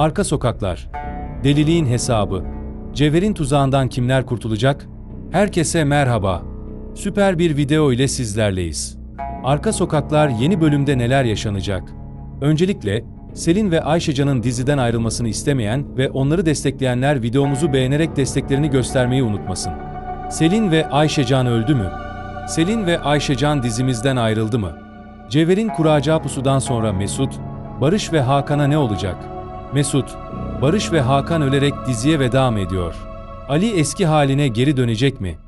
Arka sokaklar. Deliliğin hesabı. Cevher'in tuzağından kimler kurtulacak? Herkese merhaba. Süper bir video ile sizlerleyiz. Arka sokaklar yeni bölümde neler yaşanacak? Öncelikle Selin ve Ayşecan'ın diziden ayrılmasını istemeyen ve onları destekleyenler videomuzu beğenerek desteklerini göstermeyi unutmasın. Selin ve Ayşecan öldü mü? Selin ve Ayşecan dizimizden ayrıldı mı? Cevher'in kuracağı pusudan sonra Mesut, Barış ve Hakan'a ne olacak? Mesut, Barış ve Hakan ölerek diziye veda mı ediyor? Ali eski haline geri dönecek mi?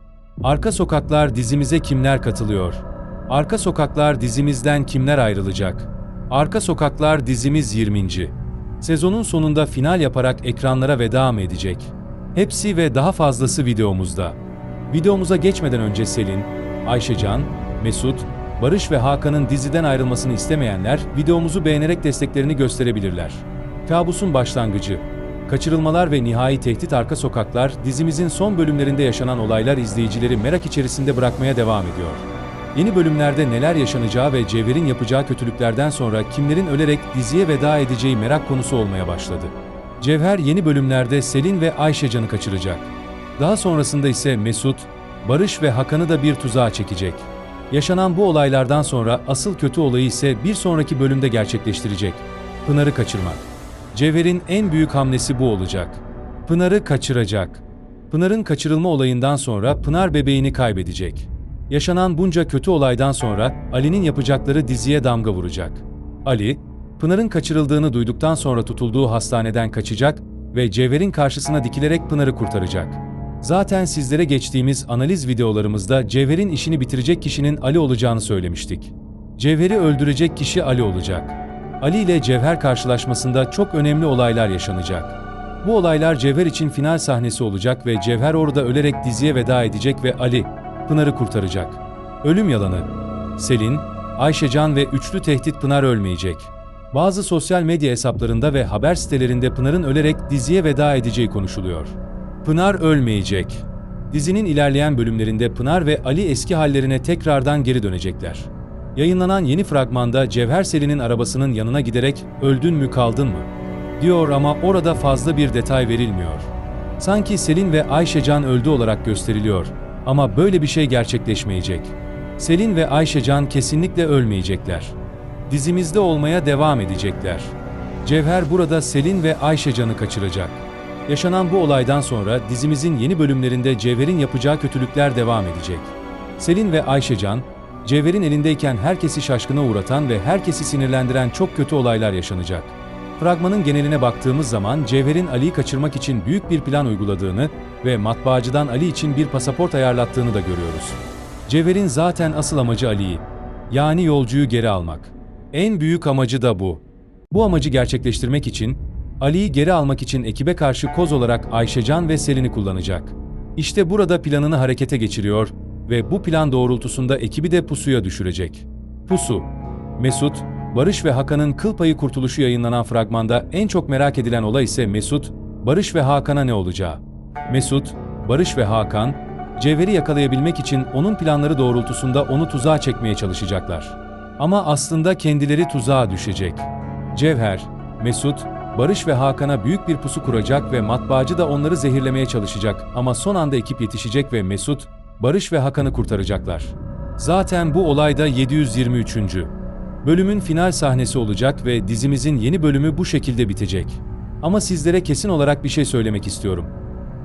Arka Sokaklar dizimize kimler katılıyor? Arka Sokaklar dizimizden kimler ayrılacak? Arka Sokaklar dizimiz 20. Sezonun sonunda final yaparak ekranlara veda mı edecek? Hepsi ve daha fazlası videomuzda. Videomuza geçmeden önce Selin, Ayşecan, Mesut, Barış ve Hakan'ın diziden ayrılmasını istemeyenler videomuzu beğenerek desteklerini gösterebilirler. Kabusun başlangıcı. Kaçırılmalar ve nihai tehdit arka sokaklar dizimizin son bölümlerinde yaşanan olaylar izleyicileri merak içerisinde bırakmaya devam ediyor. Yeni bölümlerde neler yaşanacağı ve Cevher'in yapacağı kötülüklerden sonra kimlerin ölerek diziye veda edeceği merak konusu olmaya başladı. Cevher yeni bölümlerde Selin ve Ayşecan'ı kaçıracak. Daha sonrasında ise Mesut, Barış ve Hakan'ı da bir tuzağa çekecek. Yaşanan bu olaylardan sonra asıl kötü olayı ise bir sonraki bölümde gerçekleştirecek. Pınar'ı kaçırmak. Cevher'in en büyük hamlesi bu olacak. Pınar'ı kaçıracak. Pınar'ın kaçırılma olayından sonra Pınar bebeğini kaybedecek. Yaşanan bunca kötü olaydan sonra Ali'nin yapacakları diziye damga vuracak. Ali, Pınar'ın kaçırıldığını duyduktan sonra tutulduğu hastaneden kaçacak ve Cevher'in karşısına dikilerek Pınar'ı kurtaracak. Zaten sizlere geçtiğimiz analiz videolarımızda Cevher'in işini bitirecek kişinin Ali olacağını söylemiştik. Cevher'i öldürecek kişi Ali olacak. Ali ile Cevher karşılaşmasında çok önemli olaylar yaşanacak. Bu olaylar Cevher için final sahnesi olacak ve Cevher orada ölerek diziye veda edecek ve Ali, Pınar'ı kurtaracak. Ölüm yalanı. Selin, Ayşecan ve üçlü tehdit Pınar ölmeyecek. Bazı sosyal medya hesaplarında ve haber sitelerinde Pınar'ın ölerek diziye veda edeceği konuşuluyor. Pınar ölmeyecek. Dizinin ilerleyen bölümlerinde Pınar ve Ali eski hallerine tekrardan geri dönecekler. Yayınlanan yeni fragmanda Cevher Selin'in arabasının yanına giderek "Öldün mü kaldın mı?" diyor ama orada fazla bir detay verilmiyor. Sanki Selin ve Ayşecan öldü olarak gösteriliyor ama böyle bir şey gerçekleşmeyecek. Selin ve Ayşecan kesinlikle ölmeyecekler. Dizimizde olmaya devam edecekler. Cevher burada Selin ve Ayşecan'ı kaçıracak. Yaşanan bu olaydan sonra dizimizin yeni bölümlerinde Cevher'in yapacağı kötülükler devam edecek. Selin ve Ayşecan, Cevher'in elindeyken herkesi şaşkına uğratan ve herkesi sinirlendiren çok kötü olaylar yaşanacak. Fragmanın geneline baktığımız zaman Cevher'in Ali'yi kaçırmak için büyük bir plan uyguladığını ve matbaacıdan Ali için bir pasaport ayarlattığını da görüyoruz. Cevher'in zaten asıl amacı Ali'yi, yani yolcuyu geri almak. En büyük amacı da bu. Bu amacı gerçekleştirmek için Ali'yi geri almak için ekibe karşı koz olarak Ayşecan ve Selin'i kullanacak. İşte burada planını harekete geçiriyor ve bu plan doğrultusunda ekibi de pusuya düşürecek. Pusu Mesut, Barış ve Hakan'ın kıl payı kurtuluşu yayınlanan fragmanda en çok merak edilen olay ise Mesut, Barış ve Hakan'a ne olacağı. Mesut, Barış ve Hakan, Cevher'i yakalayabilmek için onun planları doğrultusunda onu tuzağa çekmeye çalışacaklar. Ama aslında kendileri tuzağa düşecek. Cevher, Mesut, Barış ve Hakan'a büyük bir pusu kuracak ve matbaacı da onları zehirlemeye çalışacak ama son anda ekip yetişecek ve Mesut, Barış ve Hakan'ı kurtaracaklar. Zaten bu olay da 723. Bölümün final sahnesi olacak ve dizimizin yeni bölümü bu şekilde bitecek. Ama sizlere kesin olarak bir şey söylemek istiyorum.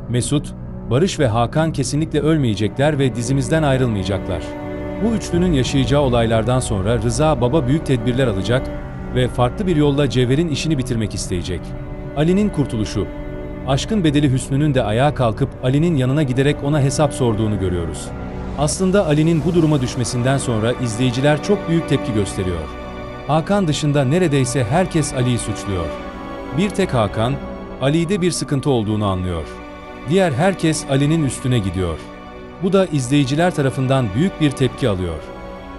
Mesut, Barış ve Hakan kesinlikle ölmeyecekler ve dizimizden ayrılmayacaklar. Bu üçlünün yaşayacağı olaylardan sonra Rıza Baba büyük tedbirler alacak ve farklı bir yolla Cevher'in işini bitirmek isteyecek. Ali'nin kurtuluşu. Aşkın bedeli Hüsnü'nün de ayağa kalkıp Ali'nin yanına giderek ona hesap sorduğunu görüyoruz. Aslında Ali'nin bu duruma düşmesinden sonra izleyiciler çok büyük tepki gösteriyor. Hakan dışında neredeyse herkes Ali'yi suçluyor. Bir tek Hakan, Ali'de bir sıkıntı olduğunu anlıyor. Diğer herkes Ali'nin üstüne gidiyor. Bu da izleyiciler tarafından büyük bir tepki alıyor.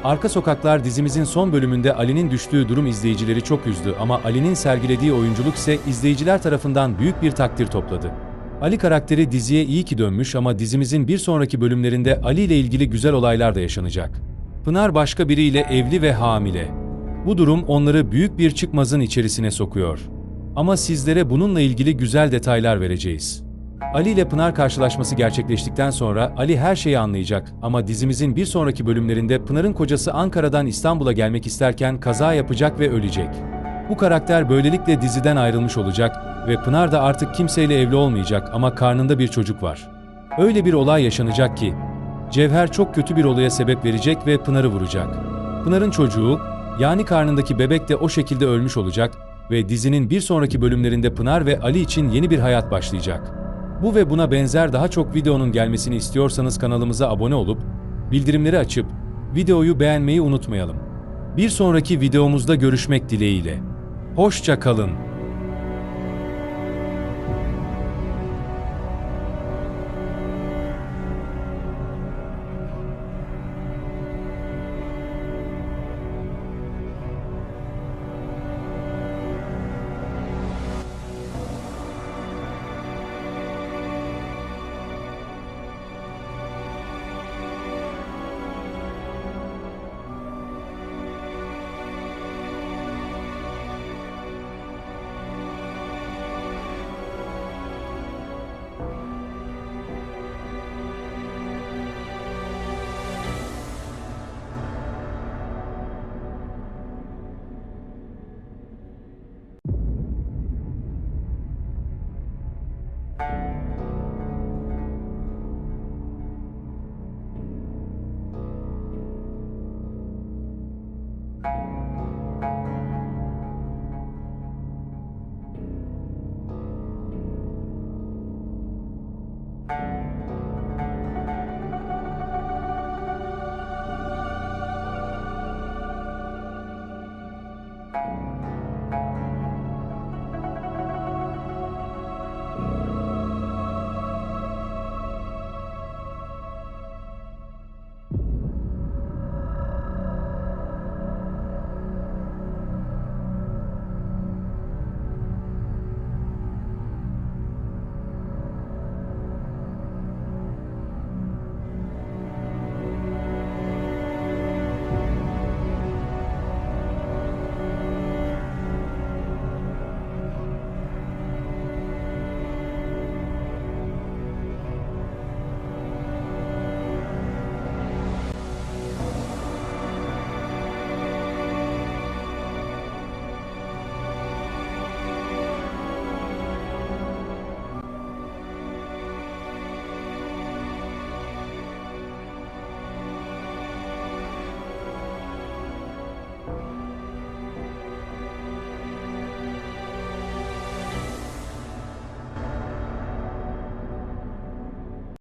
Arka Sokaklar dizimizin son bölümünde Ali'nin düştüğü durum izleyicileri çok üzdü ama Ali'nin sergilediği oyunculuk ise izleyiciler tarafından büyük bir takdir topladı. Ali karakteri diziye iyi ki dönmüş ama dizimizin bir sonraki bölümlerinde Ali ile ilgili güzel olaylar da yaşanacak. Pınar başka biriyle evli ve hamile. Bu durum onları büyük bir çıkmazın içerisine sokuyor. Ama sizlere bununla ilgili güzel detaylar vereceğiz. Ali ile Pınar karşılaşması gerçekleştikten sonra Ali her şeyi anlayacak ama dizimizin bir sonraki bölümlerinde Pınar'ın kocası Ankara'dan İstanbul'a gelmek isterken kaza yapacak ve ölecek. Bu karakter böylelikle diziden ayrılmış olacak ve Pınar da artık kimseyle evli olmayacak ama karnında bir çocuk var. Öyle bir olay yaşanacak ki Cevher çok kötü bir olaya sebep verecek ve Pınar'ı vuracak. Pınar'ın çocuğu, yani karnındaki bebek de o şekilde ölmüş olacak ve dizinin bir sonraki bölümlerinde Pınar ve Ali için yeni bir hayat başlayacak. Bu ve buna benzer daha çok videonun gelmesini istiyorsanız kanalımıza abone olup, bildirimleri açıp, videoyu beğenmeyi unutmayalım. Bir sonraki videomuzda görüşmek dileğiyle. Hoşça kalın.